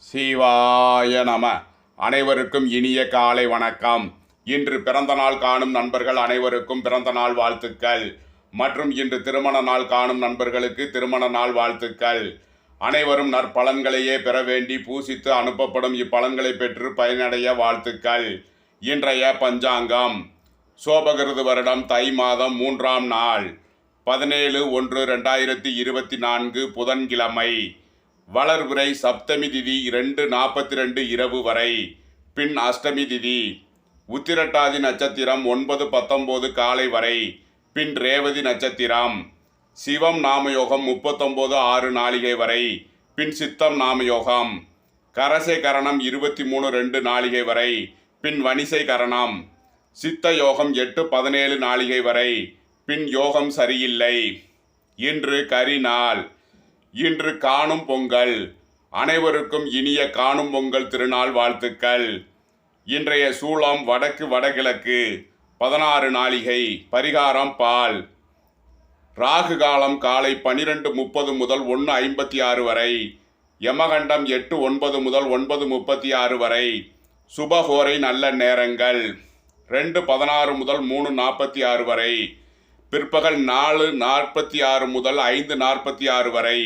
சிவாய நம. அனைவருக்கும் இனிய காலை வணக்கம். இன்று பிறந்த நாள் காணும் நண்பர்கள் அனைவருக்கும் பிறந்த நாள் வாழ்த்துக்கள். மற்றும் இன்று திருமண நாள் காணும் நண்பர்களுக்கு திருமண நாள் வாழ்த்துக்கள். அனைவரும் நற்பலன்களையே பெற வேண்டி பூசித்து அனுப்பப்படும் இப்பலன்களை பெற்று பயனடைய வாழ்த்துக்கள். இன்றைய பஞ்சாங்கம். சோபகிருது வருடம் தை மாதம் மூன்றாம் நாள். பதினேழு ஒன்று ரெண்டாயிரத்தி இருபத்தி நான்கு புதன்கிழமை. வளர்புரை சப்தமி திதி இரண்டு நாற்பத்தி ரெண்டு இரவு வரை. பின் அஷ்டமி திதி. உத்திரட்டாதி நட்சத்திரம் ஒன்பது பத்தொம்போது காலை வரை. பின் ரேவதி நட்சத்திரம். சிவம் நாமயோகம் முப்பத்தொம்போது ஆறு நாளிகை வரை. பின் சித்தம் நாமயோகம். கரசை கரணம் இருபத்தி மூணு ரெண்டு நாளிகை வரை. பின் வணிசை கரணம். சித்த யோகம் எட்டு பதினேழு நாளிகை வரை. பின் யோகம் சரியில்லை. இன்று கரி நாள் இன்று காணும் பொங்கல். அனைவருக்கும் இனிய காணும் பொங்கல் திருநாள் வாழ்த்துக்கள். இன்றைய சூளம் வடக்கு வடகிழக்கு பதினாறு நாளிகை பரிகாரம் பால். ராகு காலம் காலை பனிரெண்டு முப்பது முதல் ஒன்று ஐம்பத்தி ஆறு வரை யமகண்டம் எட்டு ஒன்பது முதல் ஒன்பது முப்பத்தி ஆறு வரை சுபஹோரை நல்ல நேரங்கள். ரெண்டு பதினாறு முதல் மூணு நாற்பத்தி ஆறு வரை பிற்பகல் நாலு நாற்பத்தி ஆறு முதல் ஐந்து நாற்பத்தி ஆறு வரை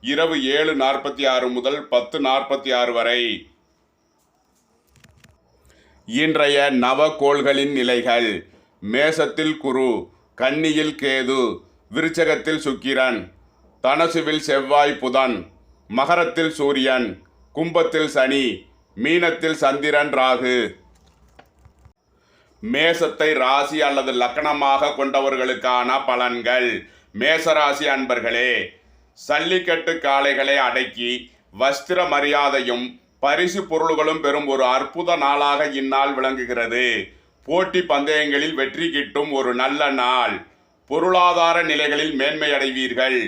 இரவு ஏழு நாற்பத்தி ஆறு முதல் பத்து நாற்பத்தி ஆறு வரை. இன்றைய நவகோள்களின் நிலைகள் மேசத்தில் குரு கன்னியில் கேது விருச்சகத்தில் சுக்கிரன் தனசுவில் செவ்வாய் புதன் மகரத்தில் சூரியன் கும்பத்தில் சனி மீனத்தில் சந்திரன் ராகு. மேசத்தை ராசி அல்லது லக்கணமாக கொண்டவர்களுக்கான பலன்கள். மேசராசி அன்பர்களே சல்லிக்கட்டு காளைகளை அடக்கி வஸ்திர மரியாதையும் பரிசு பொருள்களும் பெறும் ஒரு அற்புத நாளாக இந்நாள் விளங்குகிறது. போட்டி பந்தயங்களில் வெற்றி கிட்டும் ஒரு நல்ல நாள். பொருளாதார நிலைகளில் மேன்மை அடைவீர்கள்.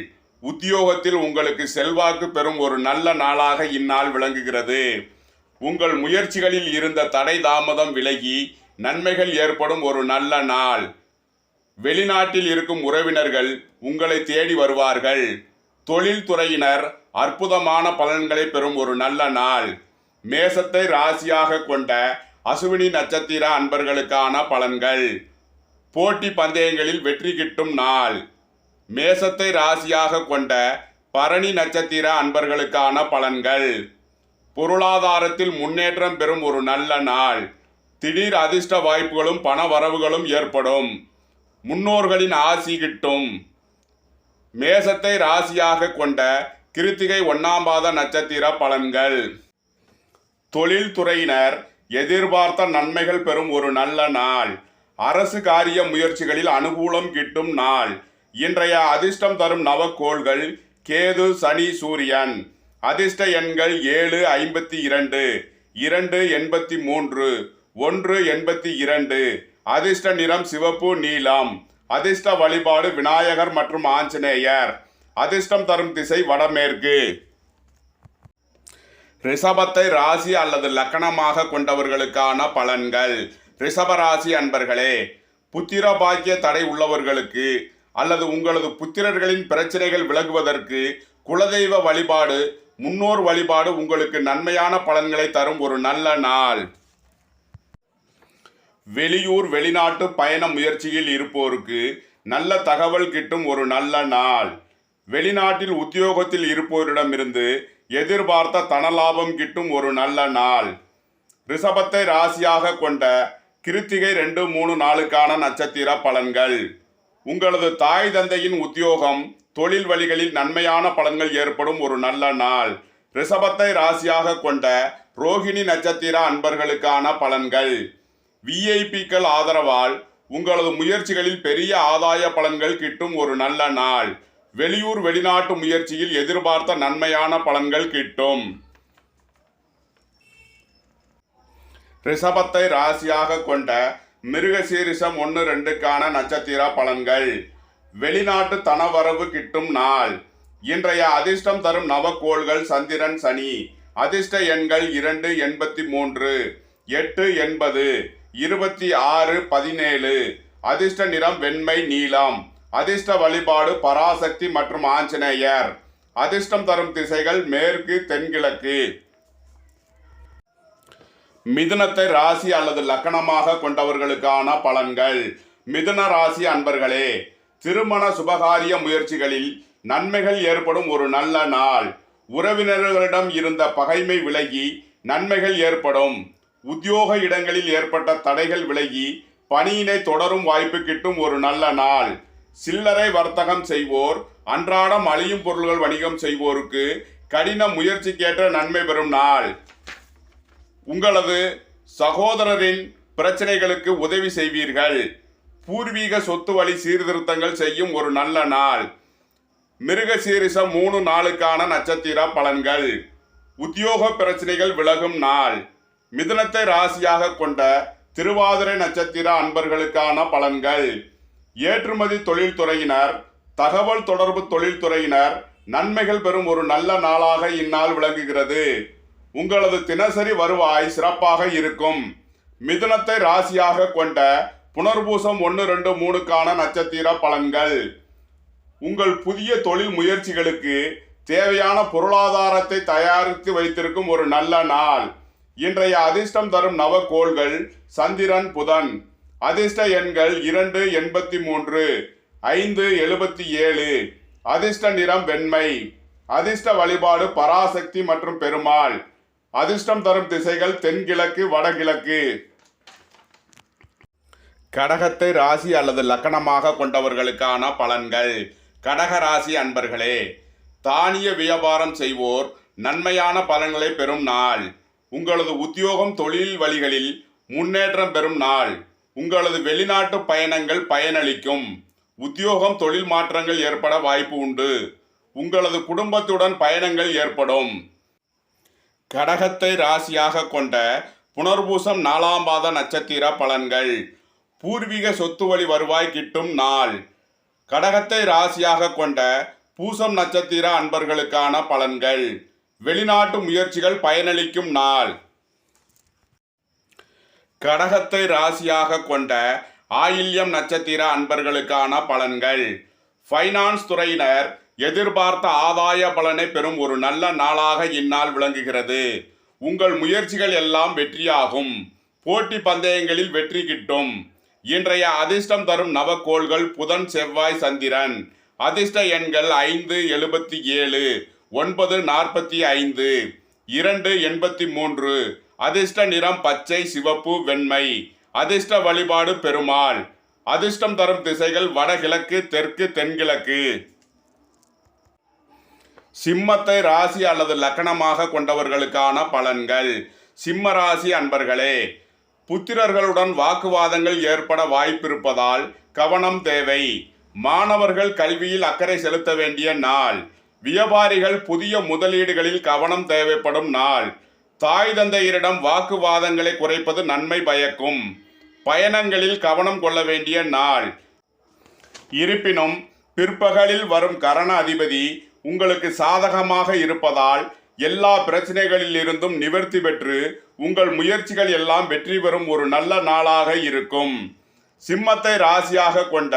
உத்தியோகத்தில் உங்களுக்கு செல்வாக்கு பெறும் ஒரு நல்ல நாளாக இந்நாள் விளங்குகிறது. உங்கள் முயற்சிகளில் இருந்த தடை தாமதம் விலகி நன்மைகள் ஏற்படும் ஒரு நல்ல நாள். வெளிநாட்டில் இருக்கும் உறவினர்கள் உங்களை தேடி வருவார்கள். தொழில்துறையினர் அற்புதமான பலன்களை பெறும் ஒரு நல்ல நாள். மேசத்தை ராசியாக கொண்ட அசுவினி நட்சத்திர அன்பர்களுக்கான பலன்கள். போட்டி பந்தயங்களில் வெற்றி கிட்டும் நாள். மேசத்தை ராசியாக கொண்ட பரணி நட்சத்திர அன்பர்களுக்கான பலன்கள். பொருளாதாரத்தில் முன்னேற்றம் பெறும் ஒரு நல்ல நாள். திடீர் அதிர்ஷ்ட வாய்ப்புகளும் பண வரவுகளும் ஏற்படும். முன்னோர்களின் ஆசி கிட்டும். மேசத்தை ராசியாக கொண்ட கிருத்திகை ஒன்னாம் பாத நட்சத்திர பலன்கள். தொழில்துறையினர் எதிர்பார்த்த நன்மைகள் பெறும் ஒரு நல்ல நாள். அரசு காரிய முயற்சிகளில் அனுகூலம் கிட்டும் நாள். இன்றைய அதிர்ஷ்டம் தரும் நவக்கோள்கள் கேது சனி சூரியன். அதிர்ஷ்ட எண்கள் ஏழு ஐம்பத்தி இரண்டு. இரண்டு எண்பத்தி மூன்று. ஒன்று எண்பத்தி இரண்டு. அதிர்ஷ்ட நிறம் சிவப்பு நீலம். அதிர்ஷ்ட வழிபாடு விநாயகர் மற்றும் ஆஞ்சநேயர். அதிர்ஷ்டம் தரும் திசை வடமேற்கு. ரிஷபத்தை ராசி அல்லது லக்கணமாக கொண்டவர்களுக்கான பலன்கள். ரிஷபராசி அன்பர்களே புத்திர பாக்கிய தடை உள்ளவர்களுக்கு அல்லது உங்களது புத்திரர்களின் பிரச்சனைகள் விலகுவதற்கு குலதெய்வ வழிபாடு முன்னோர் வழிபாடு உங்களுக்கு நன்மையான பலன்களை தரும் ஒரு நல்ல நாள். வெளியூர் வெளிநாட்டு பயண முயற்சியில் இருப்போருக்கு நல்ல தகவல் கிட்டும் ஒரு நல்ல நாள். வெளிநாட்டில் உத்தியோகத்தில் இருப்போரிடமிருந்து எதிர்பார்த்த தனலாபம் கிட்டும் ஒரு நல்ல நாள். ரிஷபத்தை ராசியாக கொண்ட கிருத்திகை ரெண்டு மூணு நாளுக்கான நட்சத்திர பலன்கள். உங்களது தாய் தந்தையின் உத்தியோகம் தொழில் வழிகளில் நன்மையான பலன்கள் ஏற்படும் ஒரு நல்ல நாள். ரிஷபத்தை ராசியாக கொண்ட ரோகிணி நட்சத்திர அன்பர்களுக்கான பலன்கள். விஐபிக்கள் ஆதரவால் உங்களது முயற்சிகளில் பெரிய ஆதாய பலன்கள் கிட்டும் ஒரு நல்ல நாள். வெளியூர் வெளிநாட்டு முயற்சியில் எதிர்பார்த்த நன்மையான பலன்கள் கிட்டும். ரிஷபத்தை ராசியாக கொண்ட மிருகசீரிசம் ஒன்று ரெண்டுக்கான நட்சத்திர பலன்கள். வெளிநாட்டு தனவரவு கிட்டும் நாள். இன்றைய அதிர்ஷ்டம் தரும் நவக்கோள்கள் சந்திரன் சனி. அதிர்ஷ்ட எண்கள் இரண்டு எண்பத்தி மூன்று. எட்டு எண்பது. இருபத்தி ஆறு பதினேழு. அதிர்ஷ்ட நிறம் வெண்மை நீலம். அதிர்ஷ்ட வழிபாடு பராசக்தி மற்றும் ஆஞ்சநேயர். அதிர்ஷ்டம் தரும் திசைகள் மேற்கு தென்கிழக்கு. மிதுனத்தை ராசி அல்லது லக்கணமாக கொண்டவர்களுக்கான பலன்கள். மிதுன ராசி அன்பர்களே திருமண சுபகாரிய முயற்சிகளில் நன்மைகள் ஏற்படும் ஒரு நல்ல நாள். உறவினர்களிடம் இருந்த பகைமை விலகி நன்மைகள் ஏற்படும். உத்தியோக இடங்களில் ஏற்பட்ட தடைகள் விலகி பணியினை தொடரும் வாய்ப்பு கிட்டும் ஒரு நல்ல நாள். சில்லறை வர்த்தகம் செய்வோர் அன்றாடம் அழியும் பொருள்கள் வணிகம் செய்வோருக்கு கடின முயற்சிக்கேற்ற நன்மை பெறும் நாள். உங்களது சகோதரரின் பிரச்சனைகளுக்கு உதவி செய்வீர்கள். பூர்வீக சொத்து வழி சீர்திருத்தங்கள் செய்யும் ஒரு நல்ல நாள். மிருக சீரிசம் மூணு நாளுக்கான நட்சத்திர பலன்கள். உத்தியோக பிரச்சனைகள் விலகும் நாள். மிதுனத்தை ராசியாக கொண்ட திருவாதிரை நட்சத்திர அன்பர்களுக்கான பலன்கள். ஏற்றுமதி தொழில்துறையினர் தகவல் தொடர்பு தொழில்துறையினர் நன்மைகள் பெறும் ஒரு நல்ல நாளாக இந்நாள் விளங்குகிறது. உங்களது தினசரி வருவாய் சிறப்பாக இருக்கும். மிதுனத்தை ராசியாக கொண்ட புனர்பூசம் ஒன்று ரெண்டு மூணுக்கான நட்சத்திர பலன்கள். உங்கள் புதிய தொழில் முயற்சிகளுக்கு தேவையான பொருளாதாரத்தை தயாரித்து வைத்திருக்கும் ஒரு நல்ல நாள். இன்றைய அதிர்ஷ்டம் தரும் நவக்கோள்கள் சந்திரன் புதன். அதிர்ஷ்ட எண்கள் இரண்டு எண்பத்தி மூன்று ஐந்து எழுபத்தி ஏழு. அதிர்ஷ்ட நிறம் வெண்மை. அதிர்ஷ்ட வழிபாடு பராசக்தி மற்றும் பெருமாள். அதிர்ஷ்டம் தரும் திசைகள் தென்கிழக்கு வடகிழக்கு. கடகத்தை ராசி அல்லது லக்கணமாக கொண்டவர்களுக்கான பலன்கள். கடக ராசி அன்பர்களே தானிய வியாபாரம் செய்வோர் நன்மையான பலன்களை பெறும் நாள். உங்களது உத்தியோகம் தொழில் வழிகளில் முன்னேற்றம் பெறும் நாள். உங்களது வெளிநாட்டு பயணங்கள் பயனளிக்கும். உத்தியோகம் தொழில் மாற்றங்கள் ஏற்பட வாய்ப்பு உண்டு. உங்களது குடும்பத்துடன் பயணங்கள் ஏற்படும். கடகத்தை ராசியாக கொண்ட புனர்பூசம் நாலாம் பாத நட்சத்திர பலன்கள். பூர்வீக சொத்து வழி வருவாய் கிட்டும் நாள். கடகத்தை ராசியாக கொண்ட பூசம் நட்சத்திர அன்பர்களுக்கான பலன்கள். வெளிநாட்டு முயற்சிகள் பயனளிக்கும் நாள். கடகத்தை ராசியாக கொண்ட ஆயில்யம் நட்சத்திர அன்பர்களுக்கான பலன்கள். ஃபைனான்ஸ் துறையினர் எதிர்பார்த்த ஆதாய பலனை பெறும் ஒரு நல்ல நாளாக இந்நாள் விளங்குகிறது. உங்கள் முயற்சிகள் எல்லாம் வெற்றியாகும். போட்டி பந்தயங்களில் வெற்றி கிட்டும். இன்றைய அதிர்ஷ்டம் தரும் நவக்கோள்கள் புதன் செவ்வாய் சந்திரன். அதிர்ஷ்ட எண்கள் ஐந்து எழுபத்தி ஏழு. ஒன்பது நாற்பத்தி ஐந்து இரண்டு எண்பத்தி மூன்று. அதிர்ஷ்ட நிறம் பச்சை சிவப்பு வெண்மை. அதிர்ஷ்ட வழிபாடு பெருமாள். அதிர்ஷ்டம் தரும் திசைகள் வடகிழக்கு தெற்கு தென்கிழக்கு. சிம்மத்தை ராசி அல்லது லக்கணமாக கொண்டவர்களுக்கான பலன்கள். சிம்ம ராசி அன்பர்களே புத்திரர்களுடன் வாக்குவாதங்கள் ஏற்பட வாய்ப்பிருப்பதால் கவனம் தேவை. மாணவர்கள் கல்வியில் அக்கறை செலுத்த வேண்டிய நாள். வியாபாரிகள் புதிய முதலீடுகளில் கவனம் தேவைப்படும் நாள். தாய் தந்தையரிடம் வாக்குவாதங்களை குறைப்பது நன்மை பயக்கும். பயணங்களில் கவனம் கொள்ள வேண்டிய நாள். இருப்பினும் பிற்பகலில் வரும் கரண அதிபதி உங்களுக்கு சாதகமாக இருப்பதால் எல்லா பிரச்சனைகளிலிருந்தும் நிவர்த்தி பெற்று உங்கள் முயற்சிகள் எல்லாம் வெற்றி பெறும் ஒரு நல்ல நாளாக இருக்கும். சிம்மத்தை ராசியாக கொண்ட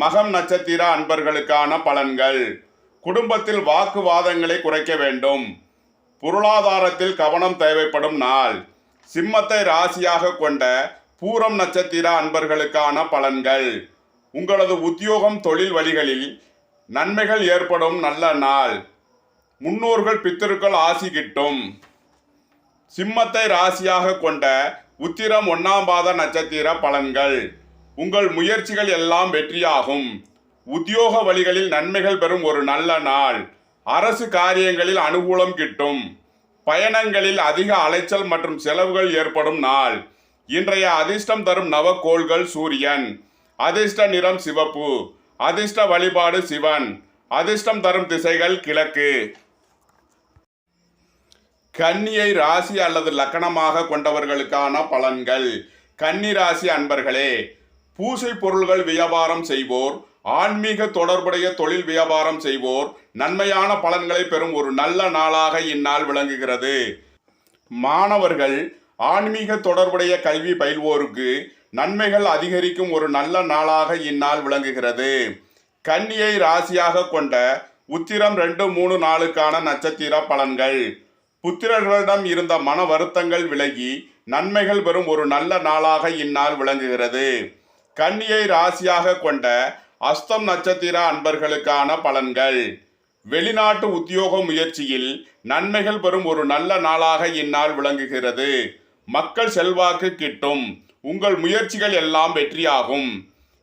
மகம் நட்சத்திர அன்பர்களுக்கான பலன்கள். குடும்பத்தில் வாக்குவாதங்களை குறைக்க வேண்டும். பொருளாதாரத்தில் கவனம் தேவைப்படும் நாள். சிம்மத்தை ராசியாக கொண்ட பூரம் நட்சத்திர அன்பர்களுக்கான பலன்கள். உங்களது உத்தியோகம் தொழில் வழிகளில் நன்மைகள் ஏற்படும் நல்ல நாள். முன்னோர்கள் பித்திருக்கள் ஆசி கிட்டும். சிம்மத்தை ராசியாக கொண்ட உத்திரம் ஒன்னாம் பாத நட்சத்திர பலன்கள். உங்கள் முயற்சிகள் எல்லாம் வெற்றியாகும். உத்தியோக வழிகளில் நன்மைகள் பெறும் ஒரு நல்ல நாள். அரசு காரியங்களில் அனுகூலம் கிட்டும். பயணங்களில் அதிக அலைச்சல் மற்றும் செலவுகள் ஏற்படும் நாள். இன்றைய அதிர்ஷ்டம் தரும் நவக்கோள்கள் சூரியன். அதிர்ஷ்ட நிறம் சிவப்பு. அதிர்ஷ்ட வழிபாடு சிவன். அதிர்ஷ்டம் தரும் திசைகள் கிழக்கு. கன்னியை ராசி அல்லது லக்கணமாக கொண்டவர்களுக்கான பலன்கள். கன்னி ராசி அன்பர்களே பூசை பொருள்கள் வியாபாரம் செய்வோர் ஆன்மீக தொடர்புடைய தொழில் வியாபாரம் செய்வோர் நன்மையான பலன்களை பெறும் ஒரு நல்ல நாளாக இந்நாள் விளங்குகிறது. மாணவர்கள் ஆன்மீக தொடர்புடைய கல்வி பயில்வோருக்கு நன்மைகள் அதிகரிக்கும் ஒரு நல்ல நாளாக இந்நாள் விளங்குகிறது. கன்னியை ராசியாக கொண்ட உத்திரம் ரெண்டு மூணு நாளுக்கான நட்சத்திர பலன்கள். புத்திரர்களிடம் இருந்த மன வருத்தங்கள் விலகி நன்மைகள் பெறும் ஒரு நல்ல நாளாக இந்நாள் விளங்குகிறது. கன்னியை ராசியாக கொண்ட அஸ்தம் நட்சத்திர அன்பர்களுக்கான பலன்கள். வெளிநாட்டு உத்தியோக முயற்சியில் நன்மைகள் பெறும் ஒரு நல்ல நாளாக இந்நாள் விளங்குகிறது. மக்கள் செல்வாக்கு கிட்டும். உங்கள் முயற்சிகள் எல்லாம் வெற்றியாகும்.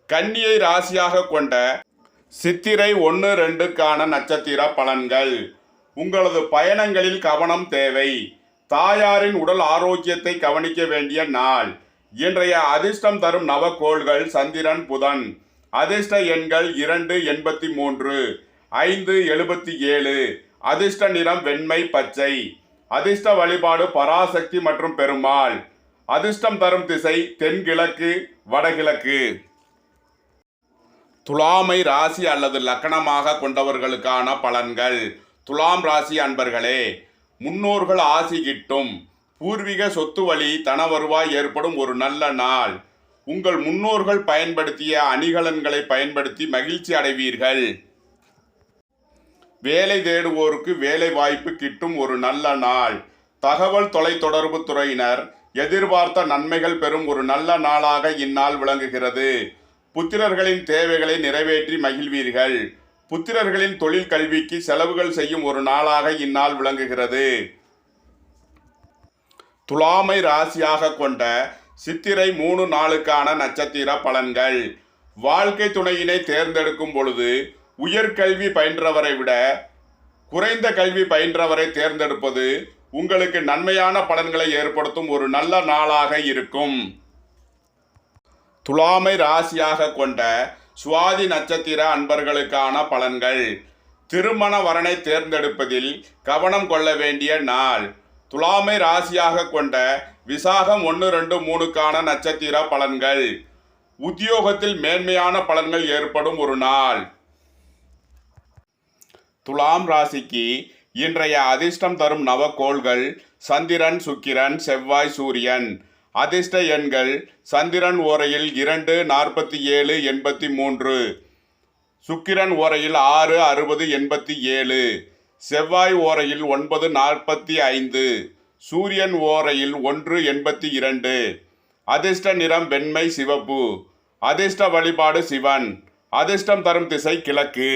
கன்னியை ராசியாக கொண்ட சித்திரை ஒன்று ரெண்டுக்கான நட்சத்திர பலன்கள். உங்களது பயணங்களில் கவனம் தேவை. தாயாரின் உடல் ஆரோக்கியத்தை கவனிக்க வேண்டிய நாள். இன்றைய அதிர்ஷ்டம் தரும் நவக்கோள்கள் சந்திரன் புதன். அதிர்ஷ்ட எண்கள் இரண்டு எண்பத்தி மூன்று ஐந்து எழுபத்தி ஏழு. அதிர்ஷ்ட நிறம் வெண்மை பச்சை. அதிர்ஷ்ட வழிபாடு பராசக்தி மற்றும் பெருமாள். அதிர்ஷ்டம் தரும் திசை தென்கிழக்கு வடகிழக்கு. துலாமை ராசி அல்லது லக்கணமாக கொண்டவர்களுக்கான பலன்கள். துலாம் ராசி அன்பர்களே முன்னோர்கள் ஆசி கிட்டும். பூர்வீக சொத்து வழி தன வருவாய் ஏற்படும் ஒரு நல்ல நாள். உங்கள் முன்னோர்கள் பயன்படுத்திய அணிகலன்களை பயன்படுத்தி மகிழ்ச்சி அடைவீர்கள். வேலை தேடுவோருக்கு வேலை வாய்ப்பு கிட்டும் ஒரு நல்ல நாள். தகவல் தொலைத்தொடர்பு துறையினர் எதிர்பார்த்த நன்மைகள் பெறும் ஒரு நல்ல நாளாக இந்நாள் விளங்குகிறது. புத்திரர்களின் தேவைகளை நிறைவேற்றி மகிழ்வீர்கள். புத்திரர்களின் தொழில் கல்விக்கு செலவுகள் செய்யும் ஒரு நாளாக இந்நாள் விளங்குகிறது. துலாமை ராசியாக கொண்ட சித்திரை மூணு நாளுக்கான நட்சத்திர பலன்கள். வாழ்க்கை துணையினை தேர்ந்தெடுக்கும் பொழுது உயர்கல்வி பயின்றவரை விட குறைந்த கல்வி பயின்றவரை தேர்ந்தெடுப்பது உங்களுக்கு நன்மையான பலன்களை ஏற்படுத்தும் ஒரு நல்ல நாளாக இருக்கும். துலாமை ராசியாக கொண்ட சுவாதி நட்சத்திர அன்பர்களுக்கான பலன்கள். திருமண வரனை தேர்ந்தெடுப்பதில் கவனம் கொள்ள வேண்டிய நாள். துலாமை ராசியாக கொண்ட விசாகம் ஒன்று ரெண்டு மூணுக்கான நட்சத்திர பலன்கள். உத்தியோகத்தில் மேன்மையான பலன்கள் ஏற்படும் ஒரு நாள். துலாம் ராசிக்கு இன்றைய அதிர்ஷ்டம் தரும் நவக்கோள்கள் சந்திரன் சுக்கிரன் செவ்வாய் சூரியன். அதிர்ஷ்ட எண்கள் சந்திரன் ஓரையில் இரண்டு நாற்பத்தி ஏழு எண்பத்தி மூன்று. சுக்கிரன் ஓரையில் ஆறு அறுபது எண்பத்தி ஏழு. செவ்வாய் ஓரையில் ஒன்பது நாற்பத்தி ஐந்து சூரியன் ஓரையில் ஒன்று எண்பத்தி இரண்டு. அதிர்ஷ்ட நிறம் வெண்மை சிவப்பு அதிர்ஷ்ட வழிபாடு சிவன் அதிர்ஷ்டம் தரும் திசை கிழக்கு.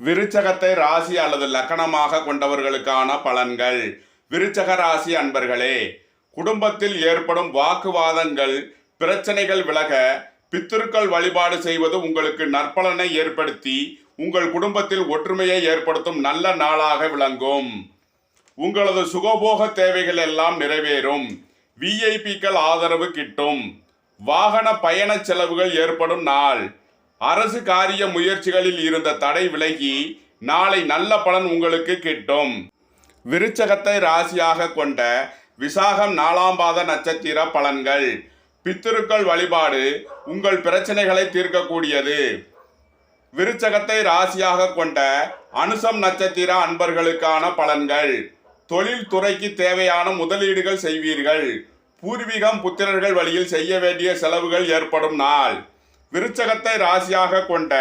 விருச்சகத்தை ராசி அல்லது லக்கணமாக கொண்டவர்களுக்கான பலன்கள். விருச்சக ராசி அன்பர்களே குடும்பத்தில் ஏற்படும் வாக்குவாதங்கள் பிரச்சனைகள் விலக பித்திருக்கள் வழிபாடு செய்வது உங்களுக்கு நற்பலனை ஏற்படுத்தி உங்கள் குடும்பத்தில் ஒற்றுமையை ஏற்படுத்தும் நல்ல நாளாக விளங்கும். உங்களது சுகபோக தேவைகள் எல்லாம் நிறைவேறும். விஐபிக்கள் ஆதரவு கிட்டும். வாகன பயண செலவுகள் ஏற்படும் நாள். அரசு காரிய முயற்சிகளில் இருந்த தடை விலகி நாளை நல்ல பலன் உங்களுக்கு கிட்டும். விருச்சகத்தை ராசியாக கொண்ட விசாகம் நாலாம் பாத நட்சத்திர பலன்கள். பித்திருக்கள் வழிபாடு உங்கள் பிரச்சனைகளை தீர்க்கக்கூடியது. விருச்சகத்தை ராசியாக கொண்ட அனுசம் நட்சத்திர அன்பர்களுக்கான பலன்கள். தொழில் துறைக்கு தேவையான முதலீடுகள் செய்வீர்கள். பூர்வீகம் புத்திரர்கள் வழியில் செய்ய வேண்டிய செலவுகள் ஏற்படும் நாள். விருச்சகத்தை ராசியாக கொண்ட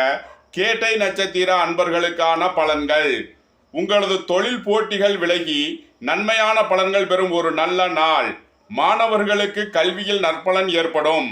கேட்டை நட்சத்திர அன்பர்களுக்கான பலன்கள். உங்களது தொழில் போட்டிகள் விலகி நன்மையான பலன்கள் பெறும் ஒரு நல்ல நாள். மாணவர்களுக்கு கல்வியில் நற்பலன் ஏற்படும்.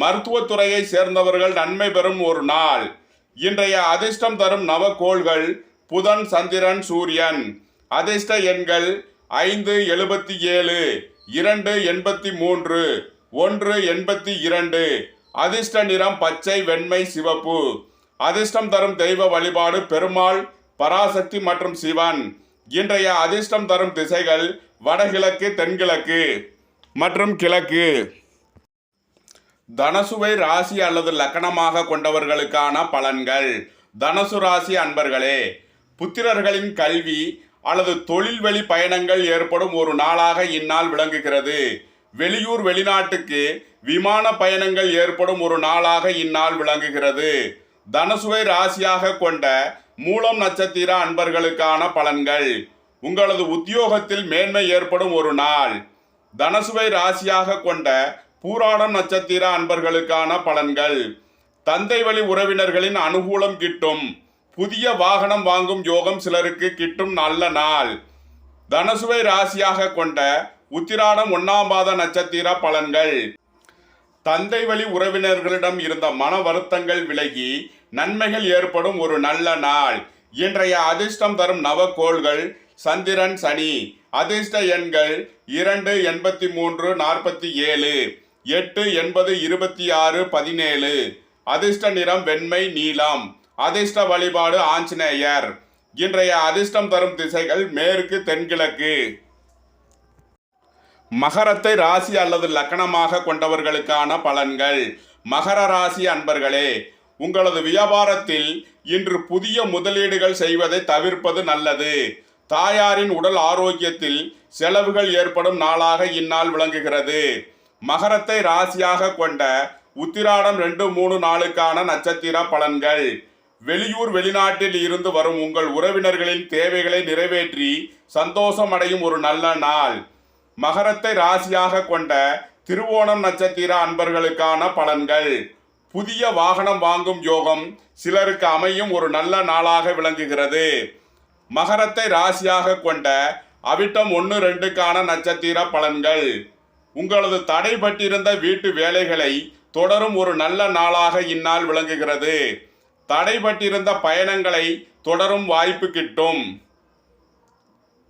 மருத்துவத்துறையை சேர்ந்தவர்கள் நன்மை பெறும் ஒரு நாள். இன்றைய அதிர்ஷ்டம் தரும் நவக்கோள்கள் புதன் சந்திரன் சூரியன். அதிர்ஷ்ட எண்கள் ஐந்து எழுபத்தி ஏழு இரண்டு எண்பத்தி மூன்று ஒன்று எண்பத்தி இரண்டு. அதிர்ஷ்ட நிறம் பச்சை வெண்மை சிவப்பு. அதிர்ஷ்டம் தரும் தெய்வ வழிபாடு பெருமாள் பராசக்தி மற்றும் சிவன். இன்றைய அதிர்ஷ்டம் தரும் திசைகள் வடகிழக்கு தென்கிழக்கு மற்றும் கிழக்கு. தனசுவை ராசி அல்லது லக்கணமாக கொண்டவர்களுக்கான பலன்கள். தனசு ராசி அன்பர்களே புத்திரர்களின் கல்வி அல்லது தொழில் வழி பயணங்கள் ஏற்படும் ஒரு நாளாக இந்நாள் விளங்குகிறது. வெளியூர் வெளிநாட்டுக்கு விமான பயணங்கள் ஏற்படும் ஒரு நாளாக இந்நாள் விளங்குகிறது. தனசுவை ராசியாக கொண்ட மூலம் நட்சத்திர அன்பர்களுக்கான பலன்கள். உங்களது உத்தியோகத்தில் மேன்மை ஏற்படும் ஒரு நாள். தனசுவை ராசியாக கொண்ட பூராடம் நட்சத்திர அன்பர்களுக்கான பலன்கள். தந்தை வழி உறவினர்களின் அனுகூலம் கிட்டும். புதிய வாகனம் வாங்கும் யோகம் சிலருக்கு கிட்டும் நல்ல நாள். தனசுவை ராசியாக கொண்ட உத்திராடம் ஒன்னாம் பாத நட்சத்திர பலன்கள். தந்தை வழி உறவினர்களிடம் இருந்த மன வருத்தங்கள் விலகி நன்மைகள் ஏற்படும் ஒரு நல்ல நாள். இன்றைய அதிர்ஷ்டம் தரும் நவக்கோள்கள் சந்திரன் சனி. அதிர்ஷ்ட எண்கள் இரண்டு எண்பத்தி மூன்று நாற்பத்தி ஏழு. எட்டு எண்பது இருபத்தி ஆறு பதினேழு. அதிர்ஷ்ட நிறம் வெண்மை நீலம். அதிர்ஷ்ட வழிபாடு ஆஞ்சநேயர். இன்றைய அதிர்ஷ்டம் தரும் திசைகள் மேற்கு தென்கிழக்கு. மகரத்தை ராசி அல்லது லக்கணமாக கொண்டவர்களுக்கான பலன்கள். மகர ராசி அன்பர்களே உங்களது வியாபாரத்தில் இன்று புதிய முதலீடுகள் செய்வதை தவிர்ப்பது நல்லது. தாயாரின் உடல் ஆரோக்கியத்தில் செலவுகள் ஏற்படும் நாளாக இந்நாள் விளங்குகிறது. மகரத்தை ராசியாக கொண்ட உத்திராடம் ரெண்டு மூணு நாளுக்கான நட்சத்திர பலன்கள். வெளியூர் வெளிநாட்டில் இருந்து வரும் உங்கள் உறவினர்களின் தேவைகளை நிறைவேற்றி சந்தோஷம் அடையும் ஒரு நல்ல நாள். மகரத்தை ராசியாக கொண்ட திருவோணம் நட்சத்திர அன்பர்களுக்கான பலன்கள். புதிய வாகனம் வாங்கும் யோகம் சிலருக்கு அமையும் ஒரு நல்ல நாளாக விளங்குகிறது. மகரத்தை ராசியாக கொண்ட அவிட்டம் ஒன்று ரெண்டுக்கான நட்சத்திர பலன்கள். உங்களது தடைபட்டிருந்த வீட்டு வேலைகளை தொடரும் ஒரு நல்ல நாளாக இந்நாள் விளங்குகிறது. தடைபட்டிருந்த பயணங்களை தொடரும் வாய்ப்பு கிட்டும்.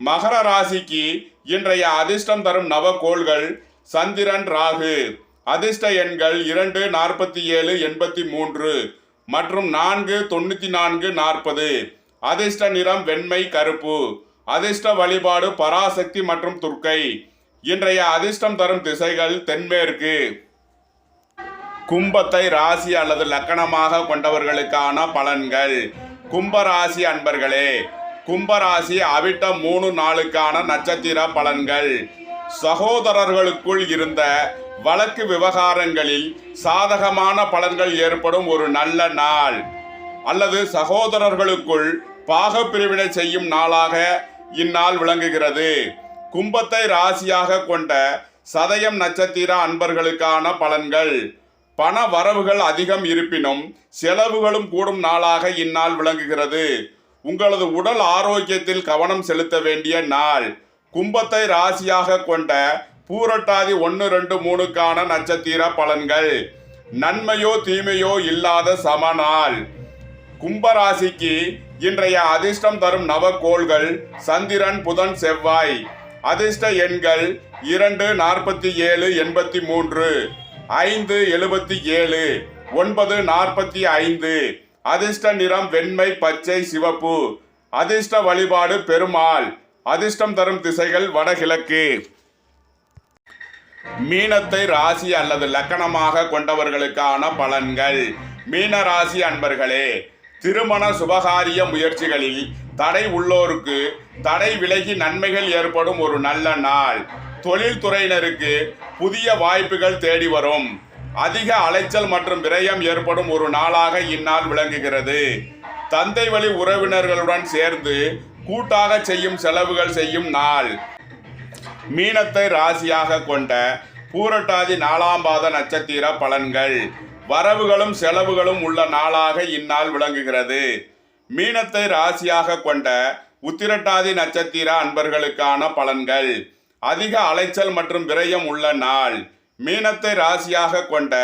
மகர ராசிக்கு இன்றைய அதிர்ஷ்டம் தரும் நவகோள்கள் சந்திரன் ராகு. அதிர்ஷ்ட எண்கள் இரண்டு நாற்பத்தி ஏழு எண்பத்தி மூன்று மற்றும் நான்கு தொண்ணூற்றி நான்கு நாற்பது. அதிர்ஷ்ட நிறம் வெண்மை கருப்பு. அதிர்ஷ்ட வழிபாடு பராசக்தி மற்றும் துர்க்கை. இன்றைய அதிர்ஷ்டம் தரும் திசைகள் தென்மேற்கு. கும்பத்தை ராசி அல்லது லக்கணமாக கொண்டவர்களுக்கான பலன்கள். கும்பராசி அன்பர்களே கும்பராசி அவிட்ட மூணு நாளுக்கான நட்சத்திர பலன்கள். சகோதரர்களுக்குள் இருந்த வழக்கு விவகாரங்களில் சாதகமான பலன்கள் ஏற்படும் ஒரு நல்ல நாள். அல்லது சகோதரர்களுக்குள் பாகப்பிரிவினை செய்யும் நாளாக இந்நாள் விளங்குகிறது. கும்பத்தை ராசியாக கொண்ட சதயம் நட்சத்திர அன்பர்களுக்கான பலன்கள். பண வரவுகள் அதிகம் இருப்பினும் செலவுகளும் கூடும் நாளாக இந்நாள் விளங்குகிறது. உங்களது உடல் ஆரோக்கியத்தில் கவனம் செலுத்த வேண்டிய நாள். கும்பத்தை ராசியாக கொண்ட பூரட்டாதி ஒன்று ரெண்டு மூணுக்கான நட்சத்திர பலன்கள். நன்மையோ தீமையோ இல்லாத சமநாள் கும்பராசிக்கு இன்றைய அதிர்ஷ்டம் தரும் நவக்கோள்கள் சந்திரன் புதன் செவ்வாய். அதிர்ஷ்ட எண்கள் இரண்டு நாற்பத்தி ஏழு எண்பத்தி மூன்று ஐந்து எழுபத்தி ஏழு ஒன்பது நாற்பத்தி ஐந்து அதிர்ஷ்ட நிறம் வெண்மை பச்சை சிவப்பு அதிர்ஷ்ட வழிபாடு பெருமாள் அதிர்ஷ்டம் தரும் திசைகள் வடகிழக்கு. மீனத்தை ராசி அல்லது லக்கணமாக கொண்டவர்களுக்கான பலன்கள். மீன ராசி அன்பர்களே திருமண சுபகாரிய முயற்சிகளில் தடை உள்ளோருக்கு தடை விலகி நன்மைகள் ஏற்படும் ஒரு நல்ல நாள். தொழில்துறையினருக்கு புதிய வாய்ப்புகள் தேடி வரும். அதிக அலைச்சல் மற்றும் விரயம் ஏற்படும் ஒரு நாளாக இந்நாள் விளங்குகிறது. தந்தை வழி உறவினர்களுடன் சேர்ந்து கூட்டாக செய்யும் செலவுகள் செய்யும் நாள். மீனத்தை ராசியாக கொண்ட பூரட்டாதி நாலாம் பாத நட்சத்திர பலன்கள். வரவுகளும் செலவுகளும் உள்ள நாளாக இந்நாள் விளங்குகிறது. மீனத்தை ராசியாக கொண்ட உத்திரட்டாதி நட்சத்திர அன்பர்களுக்கான பலன்கள். அதிக அலைச்சல் மற்றும் விரயம் உள்ள நாள். மீனத்தை ராசியாக கொண்ட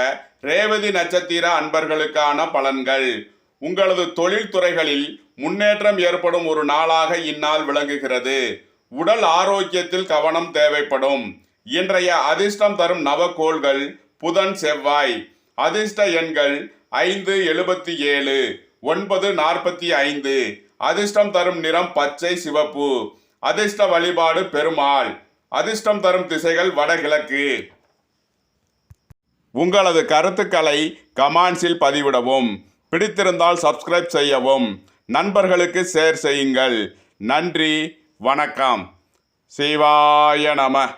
ரேவதி நட்சத்திர அன்பர்களுக்கான பலன்கள். உங்களது தொழில்துறைகளில் முன்னேற்றம் ஏற்படும் ஒரு நாளாக இந்நாள் விளங்குகிறது. உடல் ஆரோக்கியத்தில் கவனம் தேவைப்படும். இன்றைய அதிர்ஷ்டம் தரும் நவக்கோள்கள் புதன் செவ்வாய். அதிர்ஷ்ட எண்கள் ஐந்து எழுபத்தி ஏழு. ஒன்பது நாற்பத்தி ஐந்து. அதிர்ஷ்டம் தரும் நிறம் பச்சை சிவப்பு. அதிர்ஷ்ட வழிபாடு பெருமாள். அதிர்ஷ்டம் தரும் திசைகள் வடகிழக்கு. உங்களது கருத்துக்களை கமாண்ட்ஸில் பதிவிடவும். பிடித்திருந்தால் சப்ஸ்கிரைப் செய்யவும். நண்பர்களுக்கு ஷேர் செய்யுங்கள். நன்றி வணக்கம். சிவாய நம.